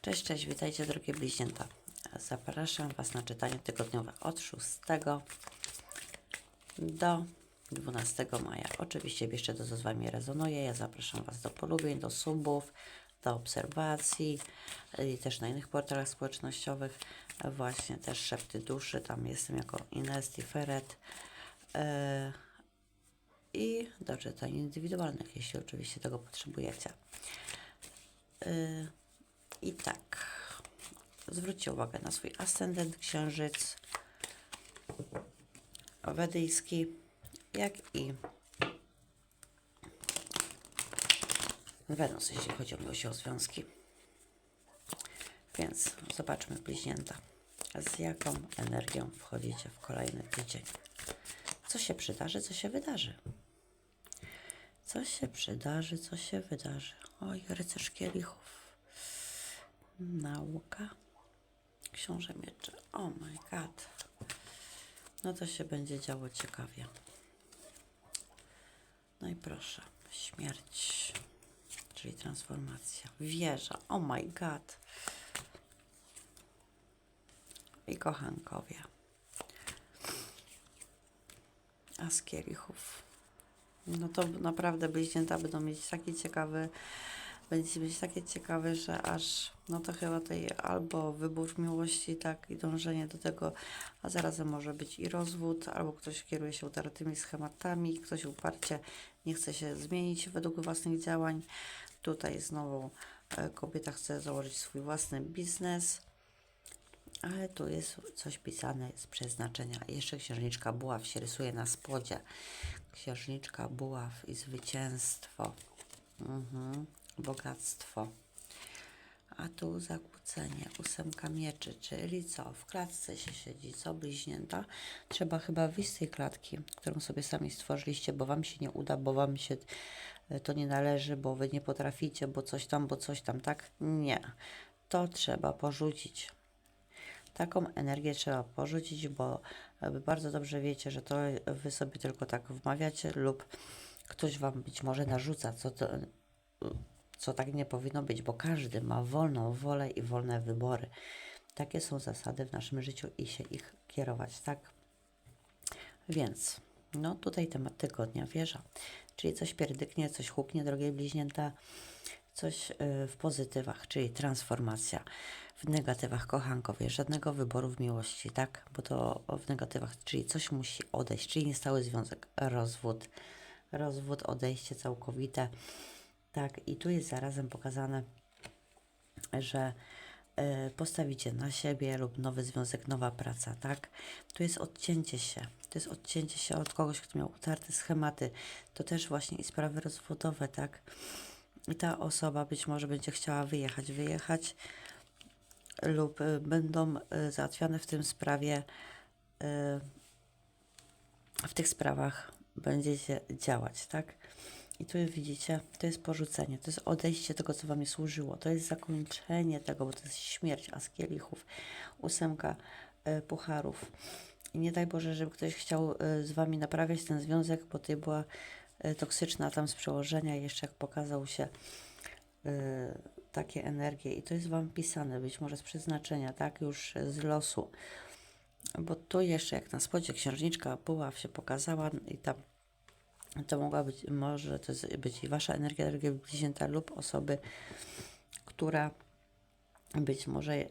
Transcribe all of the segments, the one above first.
Cześć, cześć, witajcie drogie bliźnięta. Zapraszam Was na czytanie tygodniowe od 6 do 12 maja. Oczywiście bierzcie to, co z Wami rezonuje. Ja zapraszam Was do polubień, do subów, do obserwacji i też na innych portalach społecznościowych. Właśnie też Szepty Duszy, tam jestem jako Ines Tiferet. E, I do czytań indywidualnych, jeśli oczywiście tego potrzebujecie. E, I tak, zwróćcie uwagę na swój ascendent księżyc wedyjski, jak i Wenus, jeśli chodzi o miłość o związki. Więc zobaczmy bliźnięta, z jaką energią wchodzicie w kolejny tydzień. Co się przydarzy, co się wydarzy. Co się przydarzy, co się wydarzy. Oj, rycerz kielichów. Nauka. Książę mieczy. Oh my god. No to się będzie działo ciekawie. No i proszę. Śmierć. Czyli transformacja. Wieża. Oh my god. I kochankowie. A z kielichów. No to naprawdę bliźnięta będą mieć taki ciekawy, będziecie mieć takie ciekawe, że aż, no to chyba tej albo wybór miłości, tak, i dążenie do tego, a zarazem może być i rozwód, albo ktoś kieruje się utartymi schematami, ktoś uparcie nie chce się zmienić według własnych działań. Tutaj znowu e, kobieta chce założyć swój własny biznes, ale tu jest coś pisane z przeznaczenia. Jeszcze księżniczka buław się rysuje na spodzie. Księżniczka buław i zwycięstwo. Mhm. Bogactwo. A tu zakłócenie, ósemka mieczy, czyli co? W klatce się siedzi, co bliźnięta? Trzeba chyba wyjść z tej klatki, którą sobie sami stworzyliście, bo wam się nie uda, bo wam się e, to nie należy, bo wy nie potraficie, bo coś tam, bo coś tam, tak? Nie. To trzeba porzucić. Taką energię trzeba porzucić, bo e, bardzo dobrze wiecie, że to wy sobie tylko tak wmawiacie lub ktoś wam być może narzuca, co to, co tak nie powinno być, bo każdy ma wolną wolę i wolne wybory. Takie są zasady w naszym życiu i się ich kierować, tak? Więc, no tutaj temat tygodnia wieża, czyli coś pierdyknie, coś huknie, drogie bliźnięta, coś y, w pozytywach, czyli transformacja. W negatywach kochankowie, żadnego wyboru w miłości, tak? Bo to w negatywach, czyli coś musi odejść, czyli niestały związek, rozwód, rozwód, odejście całkowite, tak? I tu jest zarazem pokazane, że y, postawicie na siebie lub nowy związek, nowa praca, tak? Tu jest odcięcie się. To jest odcięcie się od kogoś, kto miał utarte schematy. To też właśnie i sprawy rozwodowe, tak? I ta osoba być może będzie chciała wyjechać, wyjechać lub y, będą y, załatwiane w tym sprawie, w tych sprawach będziecie działać, tak? I tu widzicie, to jest porzucenie, to jest odejście tego, co Wam nie służyło, to jest zakończenie tego, bo to jest śmierć, a ósemka y, pucharów. I nie daj Boże, żeby ktoś chciał y, z Wami naprawiać ten związek, bo to była y, toksyczna tam z przełożenia, jeszcze jak pokazał się y, takie energie i to jest Wam pisane, być może z przeznaczenia, tak, już z losu. Bo tu jeszcze jak na spodzie księżniczka buław się pokazała i tam to mogła być, może to być i Wasza energia, drogie bliźnięta lub osoby, która być może yy,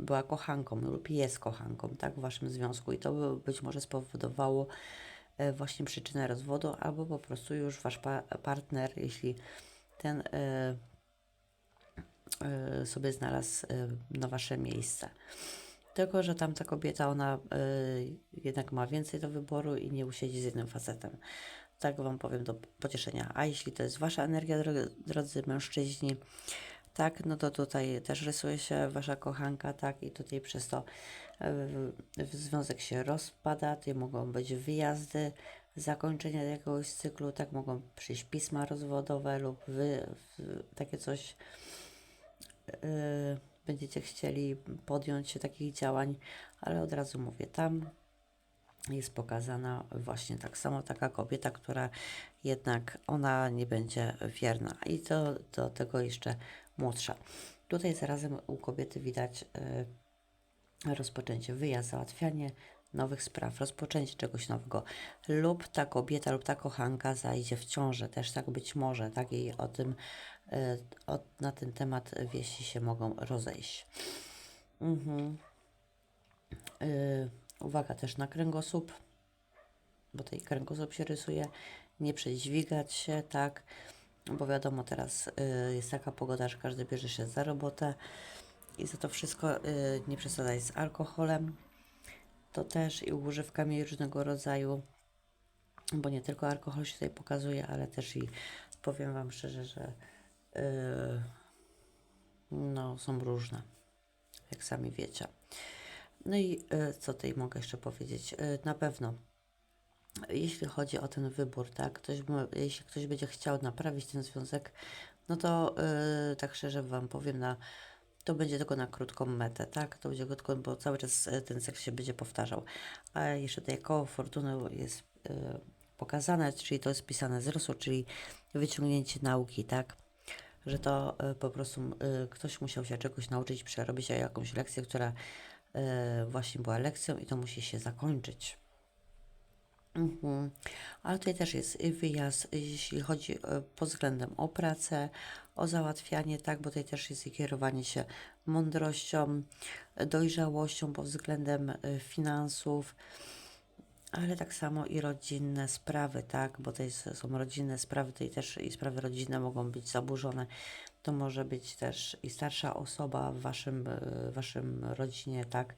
była kochanką lub jest kochanką, tak, w Waszym związku i to by być może spowodowało e, właśnie przyczynę rozwodu, albo po prostu już Wasz pa partner, jeśli ten e, e, sobie znalazł e, na Wasze miejsce. Tylko, że tamta kobieta, ona e, jednak ma więcej do wyboru i nie usiedzi z jednym facetem. Tak Wam powiem do pocieszenia. A jeśli to jest Wasza energia, drodzy, drodzy mężczyźni, tak, no to tutaj też rysuje się Wasza kochanka, tak, i tutaj przez to e, związek się rozpada, tutaj mogą być wyjazdy, zakończenie jakiegoś cyklu, tak, mogą przyjść pisma rozwodowe lub wy, w, takie coś e, będziecie chcieli podjąć się takich działań, ale od razu mówię, tam jest pokazana właśnie tak samo taka kobieta, która jednak ona nie będzie wierna i to do tego jeszcze młodsza. Tutaj zarazem u kobiety widać y, rozpoczęcie, wyjazd, załatwianie nowych spraw, rozpoczęcie czegoś nowego. Lub ta kobieta lub ta kochanka zajdzie w ciążę, też tak być może, tak? I o tym, y, o, na ten temat wieści się mogą rozejść. Mhm. Y, uwaga też na kręgosłup, bo tutaj kręgosłup się rysuje, nie przedźwigać się, tak, bo wiadomo teraz y, jest taka pogoda, że każdy bierze się za robotę i za to wszystko nie przesadzać z alkoholem, to też i używkami różnego rodzaju, bo nie tylko alkohol się tutaj pokazuje, ale też i powiem Wam szczerze, że y, no, są różne, jak sami wiecie. No i y, co tutaj mogę jeszcze powiedzieć? Y, na pewno, jeśli chodzi o ten wybór, tak, ktoś, jeśli ktoś będzie chciał naprawić ten związek, no to y, tak szczerze Wam powiem, na, to będzie tylko na krótką metę, tak, to będzie krótko, bo cały czas y, ten seks się będzie powtarzał. A jeszcze tutaj koło fortuny jest y, pokazane, czyli to jest pisane z losu, czyli wyciągnięcie nauki, tak, że to y, po prostu ktoś musiał się czegoś nauczyć, przerobić jakąś lekcję, która właśnie była lekcją i to musi się zakończyć. Mhm. Ale tutaj też jest wyjazd, jeśli chodzi y, pod względem o pracę, o załatwianie, tak, bo tutaj też jest i kierowanie się mądrością, dojrzałością pod względem y, finansów, ale tak samo i rodzinne sprawy, tak, bo jest, są rodzinne sprawy, tutaj też i sprawy rodzinne mogą być zaburzone. To może być też i starsza osoba w waszym, y, waszym rodzinie, tak,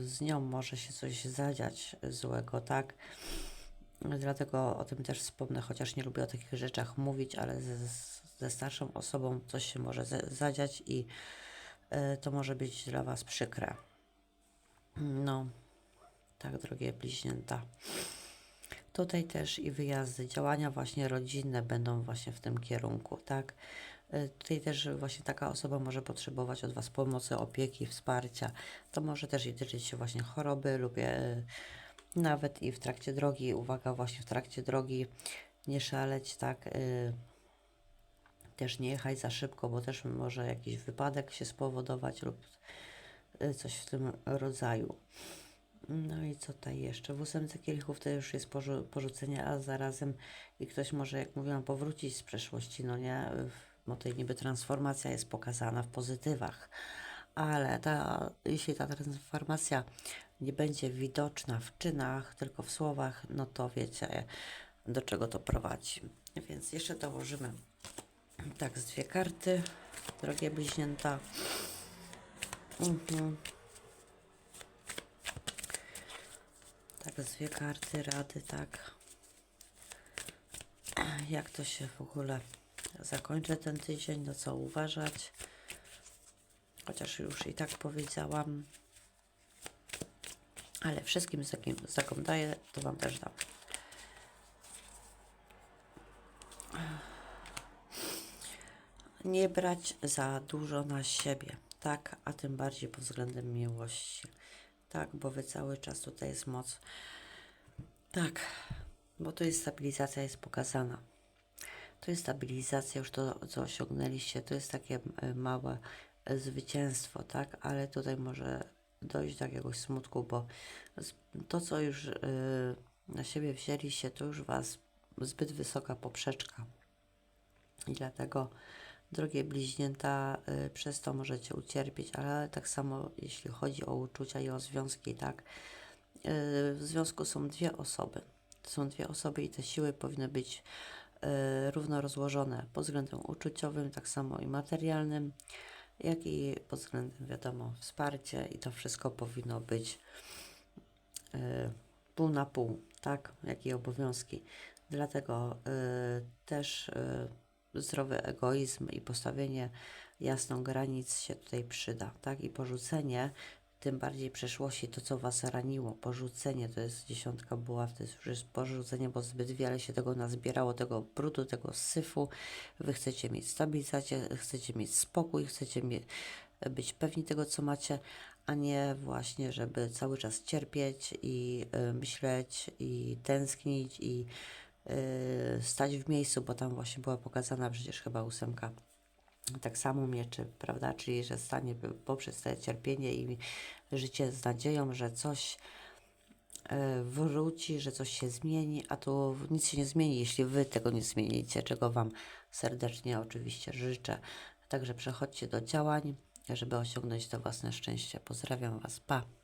z nią może się coś zadziać złego, tak. Dlatego o tym też wspomnę, chociaż nie lubię o takich rzeczach mówić, ale ze, ze starszą osobą coś się może zadziać i y, to może być dla Was przykre. No, tak, drogie bliźnięta. Tutaj też i wyjazdy, działania właśnie rodzinne będą właśnie w tym kierunku, tak? Y, Tutaj też właśnie taka osoba może potrzebować od Was pomocy, opieki, wsparcia. To może też i tyczyć się właśnie choroby lub e, nawet i w trakcie drogi, uwaga, właśnie w trakcie drogi nie szaleć, tak? y, Też nie jechać za szybko, bo też może jakiś wypadek się spowodować lub coś w tym rodzaju. No i co tutaj jeszcze? W ósemce kielichów to już jest porzu- porzucenie, a zarazem i ktoś może, jak mówiłam, powrócić z przeszłości, no nie? W- Bo tutaj niby transformacja jest pokazana w pozytywach, ale ta, jeśli ta transformacja nie będzie widoczna w czynach, tylko w słowach, no to wiecie, do czego to prowadzi. Więc jeszcze dołożymy tak z dwie karty, drogie bliźnięta. Mhm. Tak, z dwie karty rady, tak. Jak to się w ogóle zakończy ten tydzień, no co uważać. Chociaż już i tak powiedziałam. Ale wszystkim, z jakim z jaką daję, to Wam też dam. Nie brać za dużo na siebie, tak? A tym bardziej pod względem miłości. Tak, bo Wy cały czas tutaj jest moc. Tak, bo tu jest stabilizacja, jest pokazana. To jest stabilizacja, już to, co osiągnęliście, to jest takie e, małe e, zwycięstwo, tak? Ale tutaj może dojść do jakiegoś smutku, bo to, co już e, na siebie wzięliście, to już Was zbyt wysoka poprzeczka. I dlatego, drogie bliźnięta, przez to możecie ucierpieć, ale tak samo jeśli chodzi o uczucia i o związki, tak. W związku są dwie osoby. Są dwie osoby i te siły powinny być równo rozłożone pod względem uczuciowym, tak samo i materialnym, jak i pod względem, wiadomo, wsparcia i to wszystko powinno być y, pół na pół, tak, jak i obowiązki. Dlatego y, też zdrowy egoizm i postawienie jasno granic się tutaj przyda, tak, i porzucenie tym bardziej przeszłości, to co Was raniło, porzucenie, to jest dziesiątka buław, to jest już porzucenie, bo zbyt wiele się tego nazbierało, tego brudu, tego syfu, Wy chcecie mieć stabilizację, chcecie mieć spokój, chcecie mie- być pewni tego, co macie, a nie właśnie, żeby cały czas cierpieć i y, myśleć i tęsknić i yy, stać w miejscu, bo tam właśnie była pokazana przecież chyba ósemka tak samo mieczy, prawda? Czyli, że stanie poprzez te cierpienie i życie z nadzieją, że coś e, wróci, że coś się zmieni, a tu nic się nie zmieni, jeśli Wy tego nie zmienicie, czego Wam serdecznie oczywiście życzę. Także przechodźcie do działań, żeby osiągnąć to własne szczęście. Pozdrawiam Was, pa!